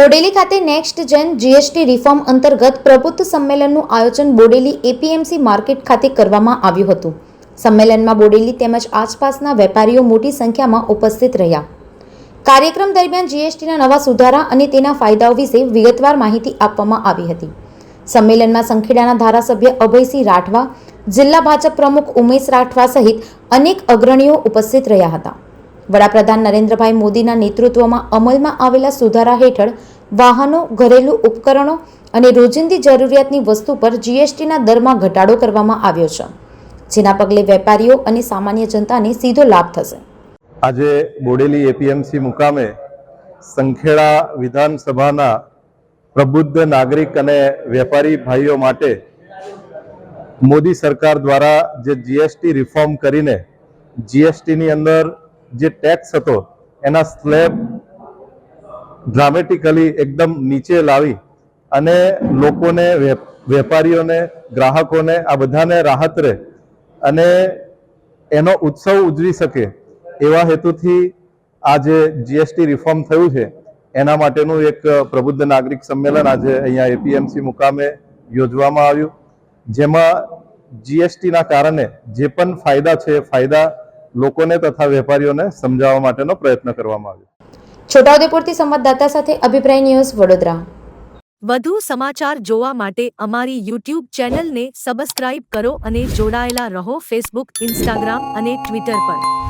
બોડેલી ખાતે નેક્સ્ટ જેન GST reform અંતર્ગત પ્રબુદ્ધ સંમેલનનું આયોજન બોડેલી એપીએમસી માર્કેટ ખાતે કરવામાં આવ્યું હતું. સંમેલનમાં બોડેલી તેમજ આસપાસના વેપારીઓ મોટી સંખ્યામાં ઉપસ્થિત રહ્યા. કાર્યક્રમ દરમિયાન જીએસટીના નવા સુધારા અને તેના ફાયદાઓ વિશે વિગતવાર માહિતી આપવામાં આવી હતી. સંમેલનમાં સંખેડાના ધારાસભ્ય અભયસિંહ રાઠવા, જિલ્લા ભાજપ પ્રમુખ ઉમેશ રાઠવા સહિત અનેક અગ્રણીઓ ઉપસ્થિત રહ્યા હતા. વડાપ્રધાન નરેન્દ્રભાઈ મોદીના નેતૃત્વમાં અમલમાં આવેલા સુધારા હેઠળ વાહનો, ઘરેલુ ઉપકરણો અને રોજિંદી જરૂરિયાતની વસ્તુ પર જીએસટીના દરમાં ઘટાડો કરવામાં આવ્યો છે, જેના પગલે વેપારીઓ અને સામાન્ય જનતાને સીધો લાભ થશે. આજે બોડેલી એપીએમસી મુકામે સંખેડા વિધાનસભાના પ્રબુદ્ધ નાગરિક અને વેપારી ભાઈઓ માટે મોદી સરકાર દ્વારા જે જીએસટી રિફોર્મ કરીને જીએસટીની અંદર જે ટેક્સ હતો, એના સ્લેબ ડ્રામેટિકલી એકદમ નીચે લાવી અને લોકોને વેપારીઓને, ગ્રાહકોને, આ બધાને રાહત રહે અને એનો ઉત્સવ ઉજવી શકે એવા હેતુથી આ જે જીએસટી રિફોર્મ થયું છે એના માટેનું એક પ્રબુદ્ધ નાગરિક સંમેલન આજે અહીંયા એપીએમસી મુકામે યોજવામાં આવ્યું. જેમાં જીએસટીના કારણે જે પણ ફાયદા છે એ ફાયદા લોકોને તથા વેપારીઓને સમજાવવા માટેનો પ્રયત્ન કરવામાં આવ્યો. છોટાઉદેપુરથી સંવાદદાતા સાથે અભિપ્રાય ન્યૂઝ વડોદરા. વધુ સમાચાર જોવા માટે અમારી યુટ્યુબ ચેનલને સબસ્ક્રાઇબ કરો અને જોડાયેલા રહો ફેસબુક ઇન્સ્ટાગ્રામ અને ટ્વિટર પર.